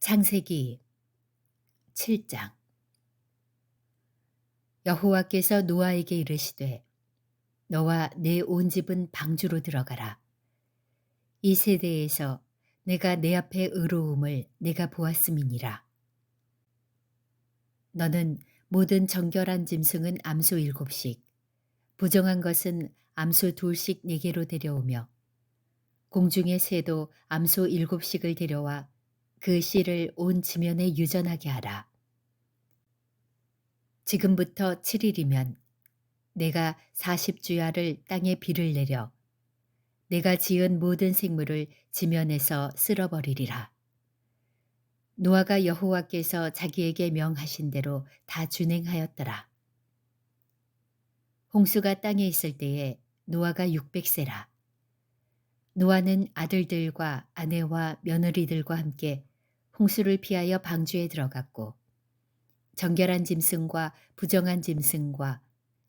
창세기 7장 여호와께서 노아에게 이르시되 너와 내 온 집은 방주로 들어가라. 이 세대에서 내가 내 앞에 의로움을 내가 보았음이니라. 너는 모든 정결한 짐승은 암소 일곱씩, 부정한 것은 암소 둘씩 네 개로 데려오며 공중의 새도 암소 일곱씩을 데려와 그 씨를 온 지면에 유전하게 하라. 지금부터 7일이면 내가 40주야를 땅에 비를 내려 내가 지은 모든 생물을 지면에서 쓸어버리리라. 노아가 여호와께서 자기에게 명하신 대로 다 준행하였더라. 홍수가 땅에 있을 때에 노아가 600세라. 노아는 아들들과 아내와 며느리들과 함께 홍수를 피하여 방주에 들어갔고 정결한 짐승과 부정한 짐승과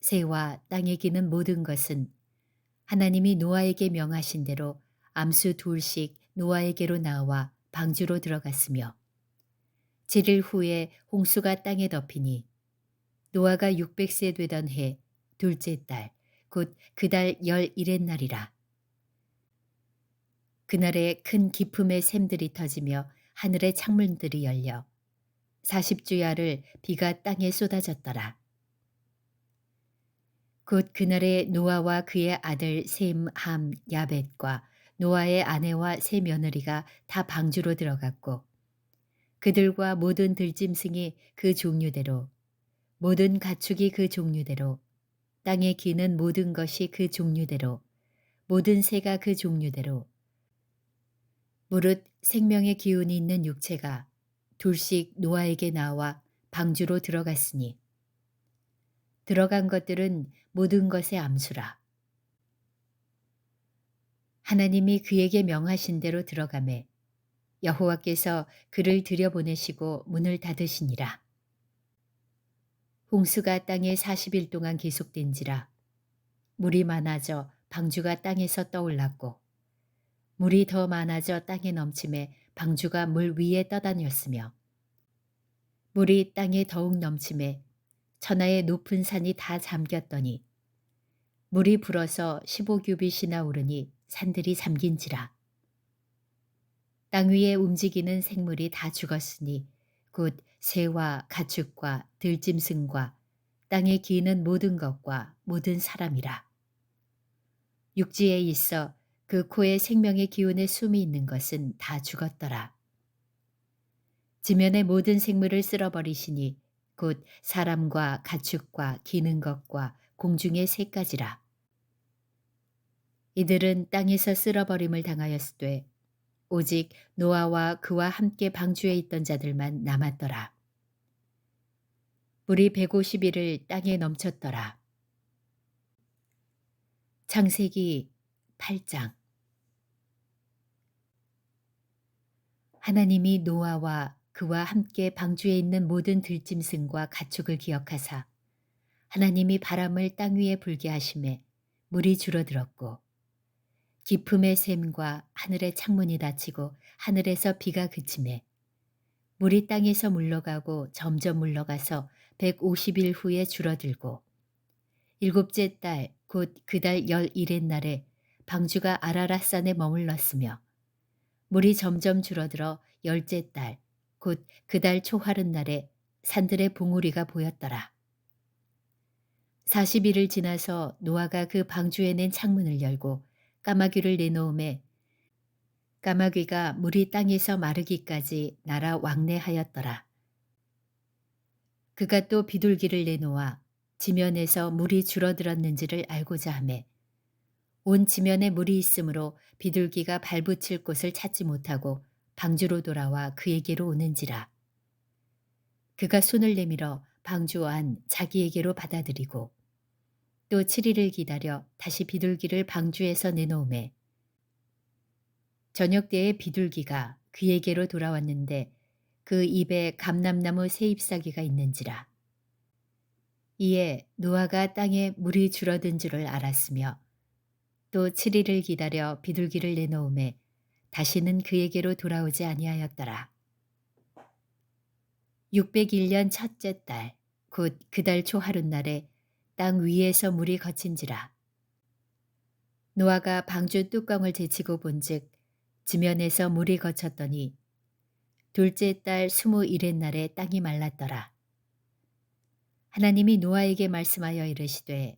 새와 땅에 기는 모든 것은 하나님이 노아에게 명하신 대로 암수 둘씩 노아에게로 나와 방주로 들어갔으며 7일 후에 홍수가 땅에 덮이니 노아가 600세 되던 해 둘째 달 곧 그 달 열일의 날이라. 그날에 큰 기품의 샘들이 터지며 하늘의 창문들이 열려 40주야를 비가 땅에 쏟아졌더라. 곧 그날에 노아와 그의 아들 셈, 함, 야벳과 노아의 아내와 세 며느리가 다 방주로 들어갔고 그들과 모든 들짐승이 그 종류대로 모든 가축이 그 종류대로 땅에 기는 모든 것이 그 종류대로 모든 새가 그 종류대로 무릇 생명의 기운이 있는 육체가 둘씩 노아에게 나와 방주로 들어갔으니 들어간 것들은 모든 것의 암수라. 하나님이 그에게 명하신 대로 들어가매 여호와께서 그를 들여보내시고 문을 닫으시니라. 홍수가 땅에 40일 동안 계속된지라 물이 많아져 방주가 땅에서 떠올랐고 물이 더 많아져 땅에 넘침에 방주가 물 위에 떠다녔으며 물이 땅에 더욱 넘침에 천하의 높은 산이 다 잠겼더니 물이 불어서 15규빗이나 오르니 산들이 잠긴지라. 땅 위에 움직이는 생물이 다 죽었으니 곧 새와 가축과 들짐승과 땅에 기는 모든 것과 모든 사람이라. 육지에 있어 그 코에 생명의 기운의 숨이 있는 것은 다 죽었더라. 지면의 모든 생물을 쓸어버리시니 곧 사람과 가축과 기는 것과 공중의 새까지라. 이들은 땅에서 쓸어버림을 당하였으되 오직 노아와 그와 함께 방주에 있던 자들만 남았더라. 물이 150일을 땅에 넘쳤더라. 창세기 8장 하나님이 노아와 그와 함께 방주에 있는 모든 들짐승과 가축을 기억하사 하나님이 바람을 땅 위에 불게 하심에 물이 줄어들었고 기품의 샘과 하늘의 창문이 닫히고 하늘에서 비가 그침에 물이 땅에서 물러가고 점점 물러가서 150일 후에 줄어들고 일곱째 달 곧 그 달 열일의 날에 방주가 아라라산에 머물렀으며 물이 점점 줄어들어 열째 달, 곧 그 달 초하룻 날에 산들의 봉우리가 보였더라. 40일을 지나서 노아가 그 방주에 낸 창문을 열고 까마귀를 내놓음에 까마귀가 물이 땅에서 마르기까지 날아 왕래하였더라. 그가 또 비둘기를 내놓아 지면에서 물이 줄어들었는지를 알고자 하매 온 지면에 물이 있으므로 비둘기가 발붙일 곳을 찾지 못하고 방주로 돌아와 그에게로 오는지라. 그가 손을 내밀어 방주 안 자기에게로 받아들이고 또 7일을 기다려 다시 비둘기를 방주에서 내놓음에 저녁 때에 비둘기가 그에게로 돌아왔는데 그 입에 감람나무 새 잎사귀가 있는지라. 이에 노아가 땅에 물이 줄어든 줄을 알았으며 또 7일을 기다려 비둘기를 내놓음에 다시는 그에게로 돌아오지 아니하였더라. 601년 첫째 달, 곧 그달 초하룻날에 땅 위에서 물이 거친지라. 노아가 방주 뚜껑을 제치고 본즉 지면에서 물이 거쳤더니 둘째 달 스무 일의 날에 땅이 말랐더라. 하나님이 노아에게 말씀하여 이르시되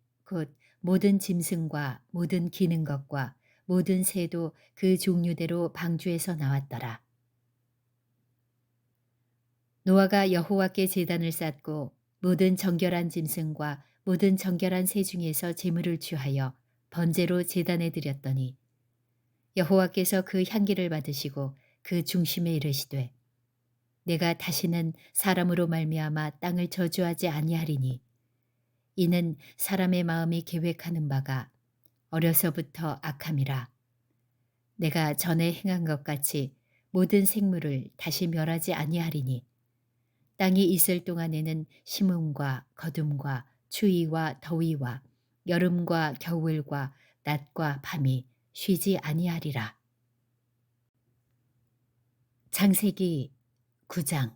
곧 모든 짐승과 모든 기는 것과 모든 새도 그 종류대로 방주에서 나왔더라. 노아가 여호와께 제단을 쌓고 모든 정결한 짐승과 모든 정결한 새 중에서 제물을 취하여 번제로 제단에 드렸더니 여호와께서 그 향기를 받으시고 그 중심에 이르시되 내가 다시는 사람으로 말미암아 땅을 저주하지 아니하리니 이는 사람의 마음이 계획하는 바가 어려서부터 악함이라 내가 전에 행한 것 같이 모든 생물을 다시 멸하지 아니하리니 땅이 있을 동안에는 심음과 거둠과 추위와 더위와 여름과 겨울과 낮과 밤이 쉬지 아니하리라. 창세기 9장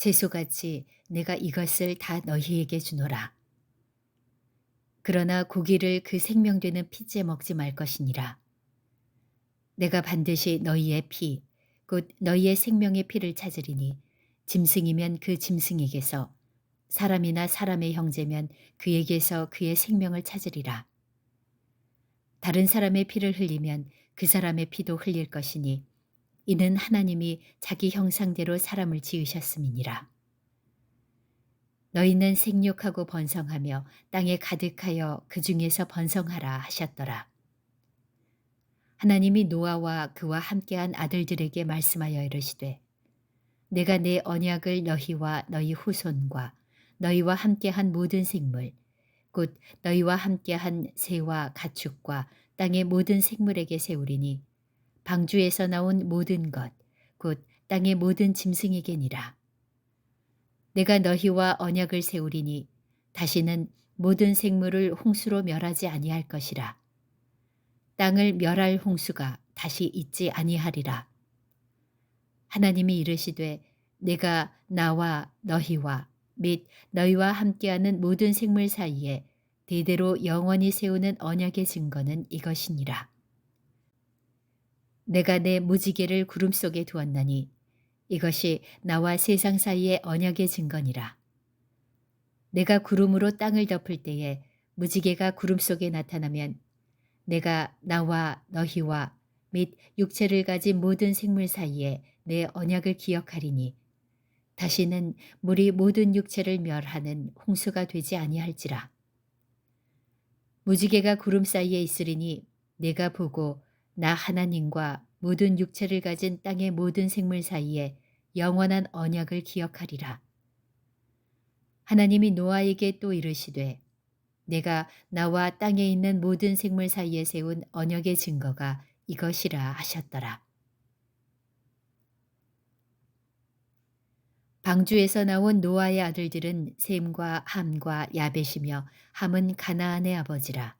채소같이 내가 이것을 다 너희에게 주노라. 그러나 고기를 그 생명되는 피째 먹지 말 것이니라. 내가 반드시 너희의 피, 곧 너희의 생명의 피를 찾으리니 짐승이면 그 짐승에게서 사람이나 사람의 형제면 그에게서 그의 생명을 찾으리라. 다른 사람의 피를 흘리면 그 사람의 피도 흘릴 것이니 이는 하나님이 자기 형상대로 사람을 지으셨음이니라. 너희는 생육하고 번성하며 땅에 가득하여 그 중에서 번성하라 하셨더라. 하나님이 노아와 그와 함께한 아들들에게 말씀하여 이르시되 내가 내 언약을 너희와 너희 후손과 너희와 함께한 모든 생물 곧 너희와 함께한 새와 가축과 땅의 모든 생물에게 세우리니 방주에서 나온 모든 것 곧 땅의 모든 짐승에게니라 내가 너희와 언약을 세우리니 다시는 모든 생물을 홍수로 멸하지 아니할 것이라 땅을 멸할 홍수가 다시 있지 아니하리라. 하나님이 이르시되 내가 나와 너희와 및 너희와 함께하는 모든 생물 사이에 대대로 영원히 세우는 언약의 증거는 이것이니라. 내가 내 무지개를 구름 속에 두었나니 이것이 나와 세상 사이의 언약의 증거니라. 내가 구름으로 땅을 덮을 때에 무지개가 구름 속에 나타나면 내가 나와 너희와 및 육체를 가진 모든 생물 사이에 내 언약을 기억하리니 다시는 물이 모든 육체를 멸하는 홍수가 되지 아니할지라. 무지개가 구름 사이에 있으리니 내가 보고 나 하나님과 모든 육체를 가진 땅의 모든 생물 사이에 영원한 언약을 기억하리라. 하나님이 노아에게 또 이르시되 내가 나와 땅에 있는 모든 생물 사이에 세운 언약의 증거가 이것이라 하셨더라. 방주에서 나온 노아의 아들들은 셈과 함과 야벳이며 함은 가나안의 아버지라.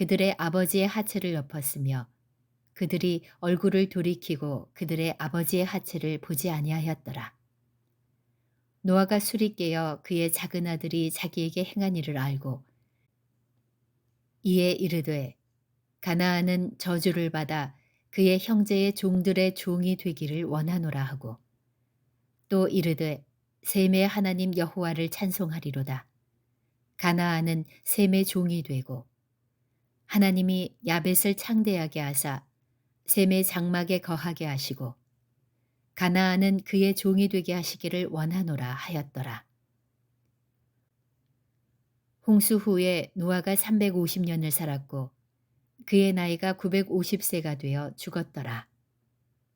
그들의 아버지의 하체를 엎었으며 그들이 얼굴을 돌이키고 그들의 아버지의 하체를 보지 아니하였더라. 노아가 술이 깨어 그의 작은 아들이 자기에게 행한 일을 알고 이에 이르되 가나안은 저주를 받아 그의 형제의 종들의 종이 되기를 원하노라 하고 또 이르되 셈의 하나님 여호와를 찬송하리로다. 가나안은 셈의 종이 되고 하나님이 야벳을 창대하게 하사 셈의 장막에 거하게 하시고 가나안은 그의 종이 되게 하시기를 원하노라 하였더라. 홍수 후에 노아가 350년을 살았고 그의 나이가 950세가 되어 죽었더라.